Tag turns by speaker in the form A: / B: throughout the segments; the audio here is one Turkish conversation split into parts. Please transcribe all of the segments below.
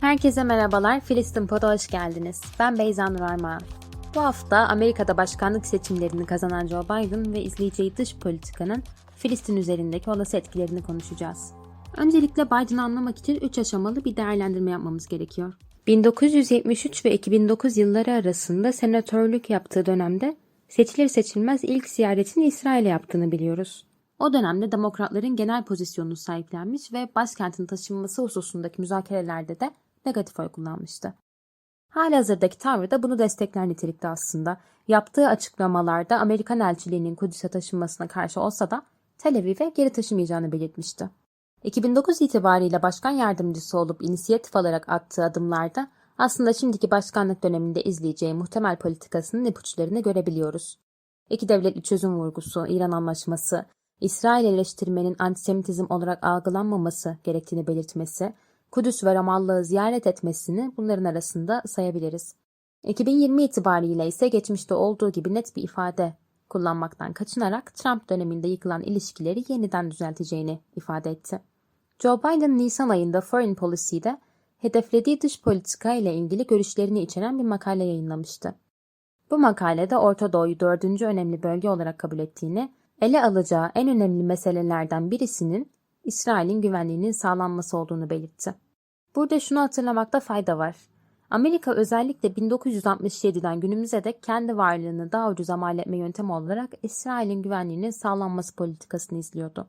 A: Herkese merhabalar, Filistin Pod'a hoş geldiniz. Ben Beyza Nur Armağan. Bu hafta Amerika'da başkanlık seçimlerini kazanan Joe Biden ve izleyeceği dış politikanın Filistin üzerindeki olası etkilerini konuşacağız. Öncelikle Biden'ı anlamak için 3 aşamalı bir değerlendirme yapmamız gerekiyor. 1973 ve 2009 yılları arasında senatörlük yaptığı dönemde seçilir seçilmez ilk ziyaretini İsrail'e yaptığını biliyoruz. O dönemde demokratların genel pozisyonunu sahiplenmiş ve başkentin taşınması hususundaki müzakerelerde de negatif oy kullanmıştı. Halihazırdaki tavrı da bunu destekler nitelikte aslında. Yaptığı açıklamalarda Amerikan elçiliğinin Kudüs'e taşınmasına karşı olsa da Tel Aviv'e geri taşımayacağını belirtmişti. 2009 itibariyle başkan yardımcısı olup inisiyatif alarak attığı adımlarda aslında şimdiki başkanlık döneminde izleyeceği muhtemel politikasının ipuçlarını görebiliyoruz. İki devletli çözüm vurgusu, İran anlaşması, İsrail eleştirmenin antisemitizm olarak algılanmaması gerektiğini belirtmesi, Kudüs ve Ramallah'ı ziyaret etmesini bunların arasında sayabiliriz. 2020 itibariyle ise geçmişte olduğu gibi net bir ifade kullanmaktan kaçınarak Trump döneminde yıkılan ilişkileri yeniden düzelteceğini ifade etti. Joe Biden Nisan ayında Foreign Policy'de hedeflediği dış politika ile ilgili görüşlerini içeren bir makale yayınlamıştı. Bu makalede Orta Doğu'yu dördüncü önemli bölge olarak kabul ettiğini, ele alacağı en önemli meselelerden birisinin İsrail'in güvenliğinin sağlanması olduğunu belirtti. Burada şunu hatırlamakta fayda var. Amerika özellikle 1967'den günümüze dek kendi varlığını daha ucuza mal etme yöntemi olarak İsrail'in güvenliğinin sağlanması politikasını izliyordu.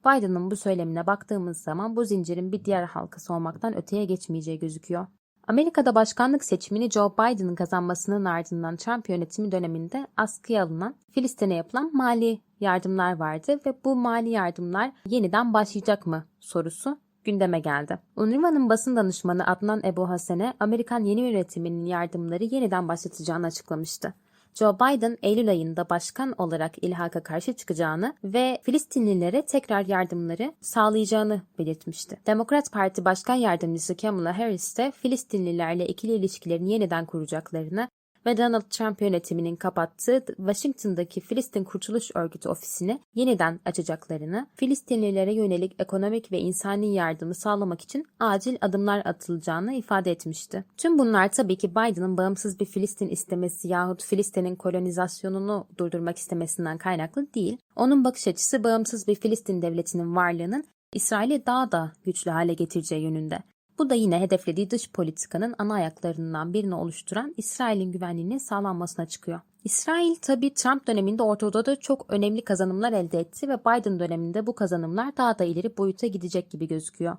A: Biden'ın bu söylemine baktığımız zaman bu zincirin bir diğer halkası olmaktan öteye geçmeyeceği gözüküyor. Amerika'da başkanlık seçimini Joe Biden'ın kazanmasının ardından Trump yönetimi döneminde askıya alınan Filistin'e yapılan mali yardımlar vardı ve bu mali yardımlar yeniden başlayacak mı sorusu gündeme geldi. UNRWA'nın basın danışmanı Adnan Ebu Hasene, Amerikan yeni yönetiminin yardımları yeniden başlatacağını açıklamıştı. Joe Biden Eylül ayında başkan olarak ilhaka karşı çıkacağını ve Filistinlilere tekrar yardımları sağlayacağını belirtmişti. Demokrat Parti Başkan Yardımcısı Kamala Harris de Filistinlilerle ikili ilişkilerini yeniden kuracaklarını ve Donald Trump yönetiminin kapattığı Washington'daki Filistin Kurtuluş Örgütü ofisini yeniden açacaklarını, Filistinlilere yönelik ekonomik ve insani yardımı sağlamak için acil adımlar atılacağını ifade etmişti. Tüm bunlar tabii ki Biden'ın bağımsız bir Filistin istemesi yahut Filistin'in kolonizasyonunu durdurmak istemesinden kaynaklı değil. Onun bakış açısı bağımsız bir Filistin devletinin varlığının İsrail'i daha da güçlü hale getireceği yönünde. Bu da yine hedeflediği dış politikanın ana ayaklarından birini oluşturan İsrail'in güvenliğinin sağlanmasına çıkıyor. İsrail tabi Trump döneminde Orta da çok önemli kazanımlar elde etti ve Biden döneminde bu kazanımlar daha da ileri boyuta gidecek gibi gözüküyor.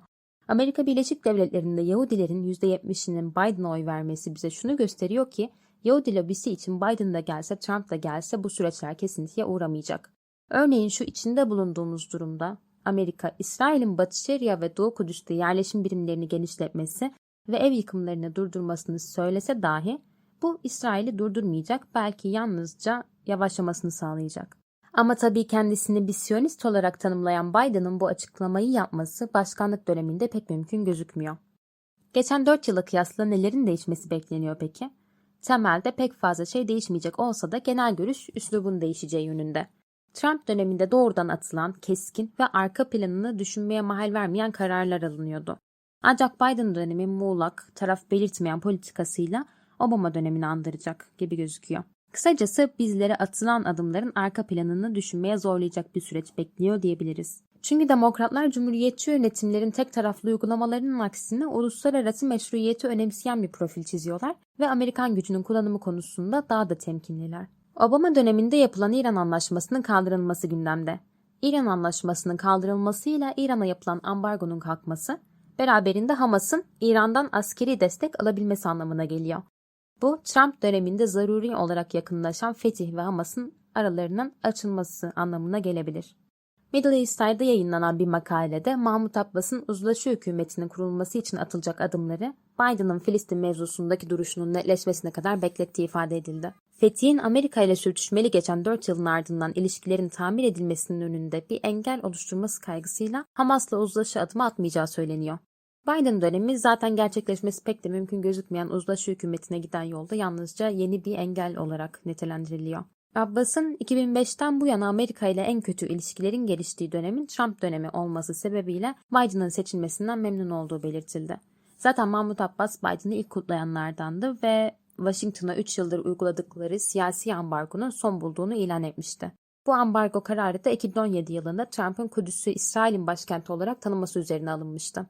A: Amerika Birleşik Devletleri'nde Yahudilerin %70'inin Biden'a oy vermesi bize şunu gösteriyor ki Yahudi lobisi için Biden da gelse Trump da gelse bu süreçler kesintiye uğramayacak. Örneğin şu içinde bulunduğumuz durumda Amerika, İsrail'in Batı Şeria ve Doğu Kudüs'te yerleşim birimlerini genişletmesi ve ev yıkımlarını durdurmasını söylese dahi bu İsrail'i durdurmayacak belki yalnızca yavaşlamasını sağlayacak. Ama tabii kendisini bir Siyonist olarak tanımlayan Biden'ın bu açıklamayı yapması başkanlık döneminde pek mümkün gözükmüyor. Geçen 4 yıla kıyasla nelerin değişmesi bekleniyor peki? Temelde pek fazla şey değişmeyecek olsa da genel görüş üslubun değişeceği yönünde. Trump döneminde doğrudan atılan keskin ve arka planını düşünmeye mahal vermeyen kararlar alınıyordu. Ancak Biden dönemi muğlak, taraf belirtmeyen politikasıyla Obama dönemini andıracak gibi gözüküyor. Kısacası bizlere atılan adımların arka planını düşünmeye zorlayacak bir süreç bekliyor diyebiliriz. Çünkü demokratlar cumhuriyetçi yönetimlerin tek taraflı uygulamalarının aksine uluslararası meşruiyeti önemseyen bir profil çiziyorlar ve Amerikan gücünün kullanımı konusunda daha da temkinliler. Obama döneminde yapılan İran Anlaşması'nın kaldırılması gündemde. İran Anlaşması'nın kaldırılmasıyla İran'a yapılan ambargonun kalkması, beraberinde Hamas'ın İran'dan askeri destek alabilmesi anlamına geliyor. Bu, Trump döneminde zaruri olarak yakınlaşan Fetih ve Hamas'ın aralarının açılması anlamına gelebilir. Middle East'te yayınlanan bir makalede Mahmut Abbas'ın uzlaşı hükümetinin kurulması için atılacak adımları Biden'ın Filistin mevzusundaki duruşunun netleşmesine kadar beklettiği ifade edildi. Fethi'nin Amerika ile sürtüşmeli geçen 4 yılın ardından ilişkilerin tamir edilmesinin önünde bir engel oluşturması kaygısıyla Hamas'la uzlaşı adımı atmayacağı söyleniyor. Biden dönemi zaten gerçekleşmesi pek de mümkün gözükmeyen uzlaşı hükümetine giden yolda yalnızca yeni bir engel olarak nitelendiriliyor. Abbas'ın 2005'ten bu yana Amerika ile en kötü ilişkilerin geliştiği dönemin Trump dönemi olması sebebiyle Biden'ın seçilmesinden memnun olduğu belirtildi. Zaten Mahmut Abbas Biden'ı ilk kutlayanlardandı ve Washington'a 3 yıldır uyguladıkları siyasi ambargonun son bulduğunu ilan etmişti. Bu ambargo kararı da 2017 yılında Trump'ın Kudüs'ü İsrail'in başkenti olarak tanıması üzerine alınmıştı.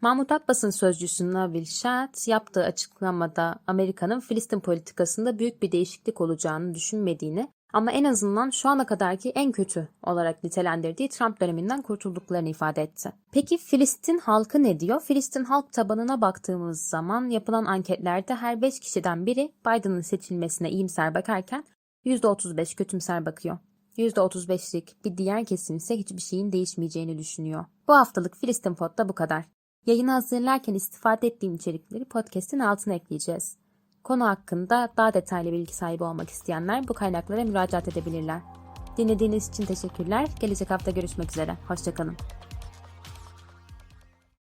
A: Mahmut Abbas'ın sözcüsü Nabil Şahat yaptığı açıklamada Amerika'nın Filistin politikasında büyük bir değişiklik olacağını düşünmediğini ama en azından şu ana kadarki en kötü olarak nitelendirdiği Trump döneminden kurtulduklarını ifade etti. Peki Filistin halkı ne diyor? Filistin halk tabanına baktığımız zaman yapılan anketlerde her 5 kişiden biri Biden'ın seçilmesine iyimser bakarken %35 kötümser bakıyor. %35'lik bir diğer kesim ise hiçbir şeyin değişmeyeceğini düşünüyor. Bu haftalık Filistin Pod'da bu kadar. Yayını hazırlarken istifade ettiğim içerikleri podcast'in altına ekleyeceğiz. Konu hakkında daha detaylı bilgi sahibi olmak isteyenler bu kaynaklara müracaat edebilirler. Dinlediğiniz için teşekkürler. Gelecek hafta görüşmek üzere. Hoşçakalın.